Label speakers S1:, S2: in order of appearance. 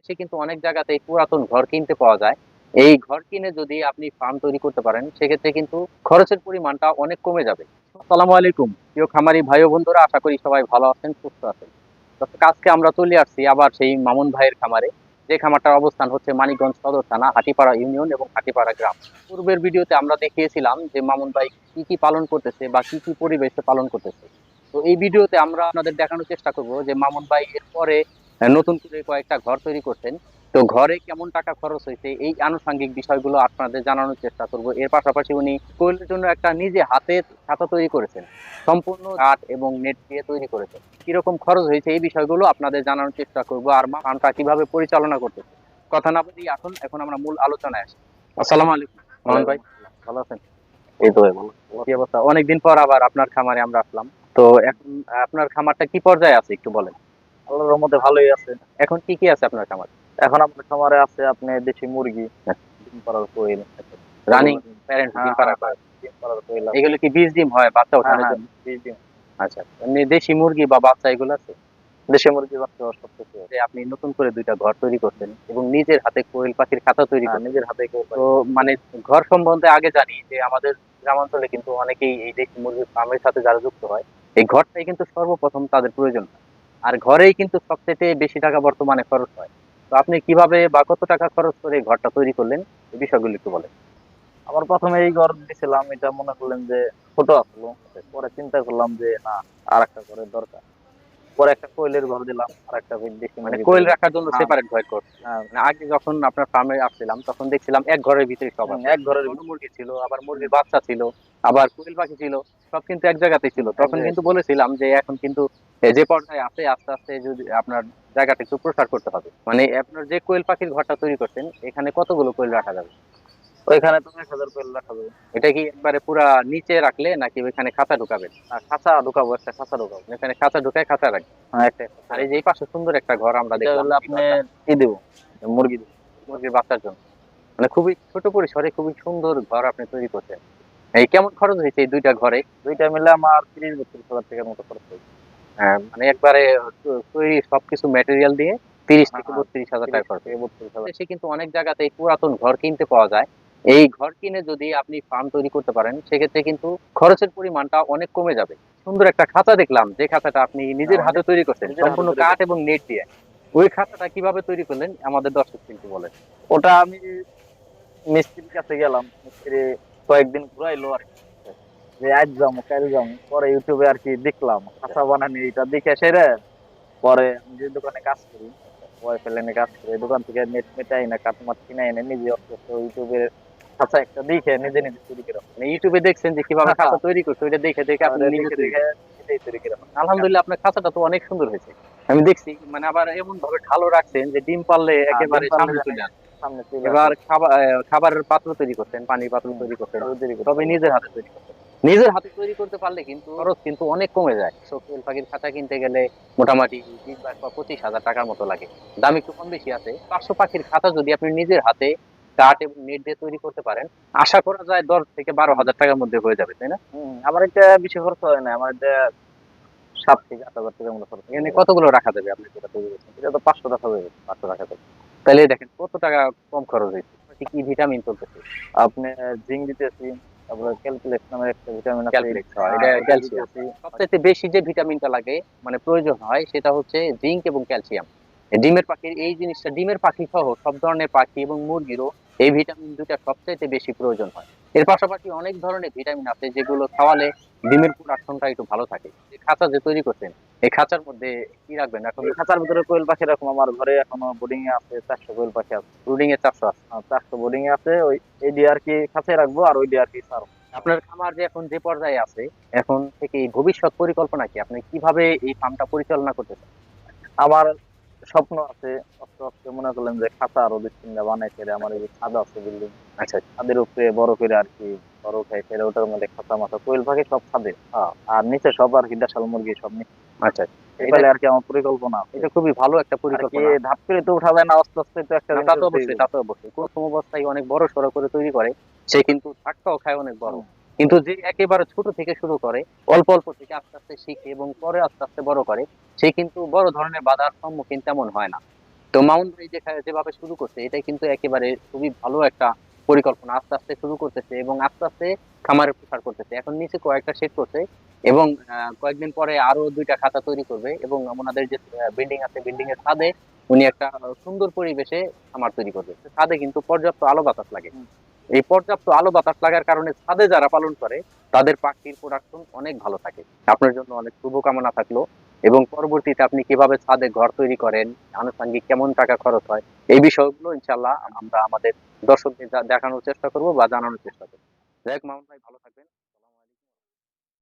S1: দেশে কিন্তু অনেক জায়গাতে পুরাতন ঘর কিনতে পাওয়া যায়। এই ঘর কিনে যদি আপনি ফার্ম তৈরি করতে পারেন, সেক্ষেত্রে কিন্তু খরচের পরিমাণটা অনেক কমে যাবে। আসসালামু আলাইকুম। প্রিয় খামারি ভাই বন্ধুরা, আশা করি সবাই ভালো আছেন, সুস্থ আছেন। আজকে আমরা চলে আসছি আবার সেই মামুন ভাইয়ের খামারে, যে খামারটার অবস্থান হচ্ছে মানিকগঞ্জ সদর থানা হাটিপাড়া ইউনিয়ন এবং হাটিপাড়া গ্রাম। পূর্বের ভিডিওতে আমরা দেখিয়েছিলাম যে মামুন ভাই কি কি পালন করতেছে বা কি কি পরিবেশে পালন করতেছে। তো এই ভিডিওতে আমরা আপনাদের দেখানোর চেষ্টা করব যে মামুন ভাই এরপরে নতুন করে কয়েকটা ঘর তৈরি করছেন। তো ঘরে কেমন টাকা খরচ হয়েছে এই আনুষঙ্গিক বিষয়গুলো আপনাদের জানানোর চেষ্টা করব। এর পাশাপাশি উনি কোয়েলের জন্য একটা নিজে হাতে খাতা তৈরি করেছেন। সম্পূর্ণ কাঠ এবং নেট দিয়ে তৈরি করেছেন। কীরকম খরচ হয়েছে এই বিষয়গুলো আপনাদের জানানোর চেষ্টা করব আর ফার্মটা কীভাবে পরিচালনা করতেছে কথা না বলি এখন এখন আমরা মূল আলোচনায় আসি। আসসালামু আলাইকুম। মোহন ভাই ভালো আছেন?
S2: এই তো
S1: কি অবস্থা? অনেকদিন পর আবার আপনার খামারে আমরা আসলাম। তো এখন আপনার খামারটা কি পর্যায়ে আছে একটু বলেন।
S2: আল্লাহর রহমতে ভালোই আছে।
S1: এখন কি কি আছে আপনার খামার?
S2: এখন আপনার খামারে আছে আপনি দেশি মুরগি ডিম পাড়ার কোয়েল
S1: রানিং প্যারেন্ট
S2: হ্যাঁ, হ্যাঁ, ডিম পাড়ার কোয়েল
S1: এগুলো কি বীজ ডিম হয় বাচ্চা
S2: হ্যাঁ,
S1: ওঠানোর
S2: হ্যাঁ,
S1: জন্য
S2: বীজ ডিম।
S1: আচ্ছা এমনি দেশি মুরগি বা বাচ্চা এগুলো আছে?
S2: দেশি মুরগি বাচ্চা সব কিছু আছে।
S1: আপনি নতুন করে দুইটা ঘর তৈরি করছেন এবং নিজের হাতে কোয়েল পাখির খাতা তৈরি
S2: হ্যাঁ,
S1: করছেন।
S2: নিজের হাতে
S1: তো মানে ঘর সম্বন্ধে আগে জানি যে আমাদের গ্রামাঞ্চলে কিন্তু অনেকেই এই দেশি মুরগির ফার্মের সাথে যারা যুক্ত হয় এই ঘরটাই কিন্তু সর্বপ্রথম তাদের প্রয়োজন হয়। আর ঘরেই কিন্তু সবচেয়ে বেশি টাকা বর্তমানে খরচ হয়। তো আপনি কীভাবে বা কত টাকা খরচ করে ঘরটা তৈরি করলেন? এই বিষয়গুলো একটু বলেন।
S2: আমার প্রথমে এই ঘর দিছিলাম এটা মনে করলেন যে ছোট আসলো। পরে চিন্তা করলাম যে না আর একটা ঘরের দরকার। পরে একটা কোয়েলের ঘর দিলাম আর একটা
S1: মানে কোয়েল রাখার জন্য
S2: হ্যাঁ।
S1: সেপারেট ঘর করছেন।
S2: হ্যাঁ।
S1: মানে আগে যখন আপনার ফার্মে আসছিলাম তখন দেখছিলাম এক ঘরের ভিতরে সব
S2: এক ঘরের
S1: মুরগি ছিল আবার মুরগির বাচ্চা ছিল আবার কোয়েল পাখি ছিল সব কিন্তু এক জায়গাতে ছিল। তখন কিন্তু বলেছিলাম যে এখন কিন্তু যে পর্যায়ে আছে আস্তে আস্তে যদি আপনার জায়গাটা একটু প্রসার করতে হবে। মানে আপনার যে কোয়েল পাখির ঘরটা তৈরি করছেন এখানে কতগুলো কোয়েল রাখা যাবে?
S2: ওইখানে তো এক হাজার কোয়েল রাখা যাবে।
S1: এটা কি একবারে পুরা নিচে রাখলে নাকি ওইখানে খাঁচা ঢুকাবেন?
S2: আর খাঁচা ঢুকাবো একটা খাঁচা ঢুকাবো।
S1: এখানে খাঁচা ঢুকায় খাঁচা রাখবেন।
S2: হ্যাঁ
S1: আর এই যে পাশে সুন্দর একটা ঘর আমরা দেখলাম।
S2: আপনি কি দেবো? মুরগি দেবো।
S1: মুরগির বাচ্চার জন্য। মানে খুবই ছোট পরিসরে খুবই সুন্দর ঘর আপনি তৈরি করছেন। এই কেমন খরচ হয়েছে এই দুইটা ঘরে?
S2: দুইটা মিলে আমার তিরিশ বত্রিশ হাজার টাকার মতো খরচ হয়েছে।
S1: হ্যাঁ, মানে একবারে তৈরি সবকিছু ম্যাটেরিয়াল দিয়ে তিরিশ
S2: হ্যাঁ,
S1: থেকে
S2: হ্যাঁ।
S1: বত্রিশ হাজার টাকা খরচ দেশে কিন্তু অনেক জায়গাতে এই পুরাতন ঘর কিনতে পাওয়া যায়। এই ঘর কিনে যদি আপনি ফার্ম তৈরি করতে পারেন সেক্ষেত্রে কিন্তু খরচের পরিমাণটা অনেক কমে যাবে। সুন্দর একটা খাঁচা দেখলাম যে খাঁচাটা আপনি নিজের
S2: হ্যাঁ,
S1: হাতে তৈরি করছেন। সম্পূর্ণ কাঠ এবং নেট দিয়ে। ওই খাতাটা কীভাবে তৈরি করলেন? আমাদের দর্শক কিন্তু বলেন।
S2: ওটা আমি মিস্ত্রির কাছে গেলাম। মিস্ত্রি কয়েকদিন ঘুরাইলো আর কি। যে আজ যাব কাল যাব পরে ইউটিউবে আর কি দেখলাম খাঁচা বানানি এটা দেখে সেরে পরে আমি যে দোকানে কাজ করি কাজ করি দোকান থেকে নেট মেটাই না কাটমাট কিনে এনে নিজে খাঁচা একটা দেখে নিজে নিজে তৈরি করে
S1: মানে ইউটিউবে দেখছেন যে কীভাবে
S2: হ্যাঁ,
S1: খাঁচা তৈরি করছে ওইটা দেখে দেখে আপনি নিজে
S2: দেখে
S1: আলহামদুলিল্লাহ আপনার খাঁচাটা তো অনেক সুন্দর হয়েছে। আমি দেখছি মানে আবার এমন ভাবে ঢালো রাখছেন যে ডিম পারলে একেবারে সামনে চলে আসে। এবার খাবার খাবারের পাত্র তৈরি করছেন পানির পাত্র তৈরি করছেন।
S2: আসে, তৈরি করে
S1: তবে নিজের হাতে তৈরি করছেন। নিজের হাতে তৈরি করতে পারলে কিন্তু খরচ কিন্তু অনেক কমে যায়। শোকেল পাখির খাঁচা কিনতে গেলে মোটামুটি বিশ বাইশ বা পঁচিশ হাজার টাকার মতো লাগে। দাম একটু কম বেশি আছে। পাঁচশো পাখির খাঁচা যদি আপনি নিজের হাতে কাঠ এবং নেট দিয়ে তৈরি করতে পারেন আশা করা যায় দশ থেকে বারো হাজার টাকার মধ্যে হয়ে যাবে তাই না?
S2: আমার একটা বেশি খরচ হয় না। আমার এটা সাত থেকে আট হাজার টাকার মতো খরচ
S1: এখানে কতগুলো রাখা যাবে? আপনি যেটা তৈরি করছেন
S2: এটা তো পাঁচশো টাকা হয়ে গেছে
S1: পাঁচশো টাকা যাবে তাহলে দেখেন কত টাকা কম খরচ হয়েছে। কি কি ভিটামিন চলতেছে?
S2: আপনি জিঙ্ক দিতেছি তারপরে ক্যালকুলেট নামের একটা ভিটামিন আছে
S1: ক্যালসিয়াম সবচেয়ে বেশি যে ভিটামিনটা লাগে মানে প্রয়োজন হয় সেটা হচ্ছে জিঙ্ক এবং ক্যালসিয়াম ডিমের পাখির এই জিনিসটা ডিমের পাখি সহ সব ধরনের পাখি এবং মুরগিরও এই ভিটামিন দুটা সবচাইতে বেশি প্রয়োজন হয়। এর পাশাপাশি অনেক ধরনের ভিটামিন আছে যেগুলো খাওয়ালে ডিমের প্রোডাকশনটা একটু ভালো থাকে। যে খাঁচা যে তৈরি করছেন এই খাঁচার মধ্যে কি রাখবেন? এখন
S2: খাঁচার ভিতরে কোয়েল পাখি এরকম আমার ঘরে এখনও বোর্ডিং এ আছে চারশো কোয়েল পাখি আছে।
S1: ব্রুডিং এর চাষও আছে।
S2: চারশো বোর্ডিং এ আছে। ওই এই দিয়ে আর কি খাঁচায় রাখব আর ওই দিয়ে আর কি সার
S1: আপনার খামার যে এখন যে পর্যায়ে আছে এখন থেকে ভবিষ্যৎ পরিকল্পনা কি? আপনি কীভাবে এই ফার্মটা পরিচালনা করতে চান?
S2: আমার স্বপ্ন আছে আস্তে আস্তে মনে করলেন যে খাঁচা আরও দুই তিনটা বানাই ফেলে আমার এই যে ছাদ আছে বিল্ডিং
S1: আচ্ছা।
S2: ছাদের উপরে বড় করে আর কি বড় উঠাই ফেলে ওটার মধ্যে খাঁচা মাথা কোয়েল পাখি সব ছাদে।
S1: হ্যাঁ।
S2: আর নিচে সব আর কি দেশাল মুরগি সব নিচে।
S1: আচ্ছা।
S2: এগুলো আর কি আমার পরিকল্পনা
S1: এটা খুবই ভালো একটা পরিকল্পনা।
S2: ধাপ করে তো উঠা যায় না আস্তে আস্তে তো একটা
S1: তা তো অবশ্যই। তা তো অবশ্যই। প্রথম অবস্থায় অনেক বড় সড়ো করে তৈরি করে সে কিন্তু ধাক্কাও খায় অনেক বড়। কিন্তু যে একেবারে ছোট থেকে শুরু করে, অল্প অল্প থেকে আস্তে আস্তে শিখে এবং পরে আস্তে আস্তে বড় করে, সে কিন্তু বড় ধরনের বাধার সম্মুখীন তেমন হয় না। তো মামুন ভাই যেভাবে শুরু করছে এটাই কিন্তু একেবারে খুবই ভালো একটা পরিকল্পনা। আস্তে আস্তে শুরু করতেছে এবং আস্তে আস্তে খামারের প্রসার করতেছে। এখন নিচে কয়েকটা সেট করছে এবং কয়েকদিন পরে আরও দুইটা খাতা তৈরি করবে এবং ওনাদের যে বিল্ডিং আছে বিল্ডিং এর ছাদে উনি একটা সুন্দর পরিবেশে খামার তৈরি করবে। ছাদে কিন্তু পর্যাপ্ত আলো বাতাস লাগে। এই পর্যাপ্ত আলো বাতাস লাগার কারণে ছাদে যারা পালন করে, তাদের পাখির প্রোডাকশন অনেক ভালো থাকে। আপনার জন্য অনেক শুভকামনা থাকল এবং পরবর্তীতে আপনি কীভাবে ছাদে ঘর তৈরি করেন, আনুষঙ্গিক কেমন টাকা খরচ হয়, এই বিষয়গুলো ইনশাল্লাহ আমরা আমাদের দর্শকদের দেখানোর চেষ্টা করব বা জানানোর চেষ্টা করব। যাই হোক, মামুন ভাই, ভালো থাকবেন।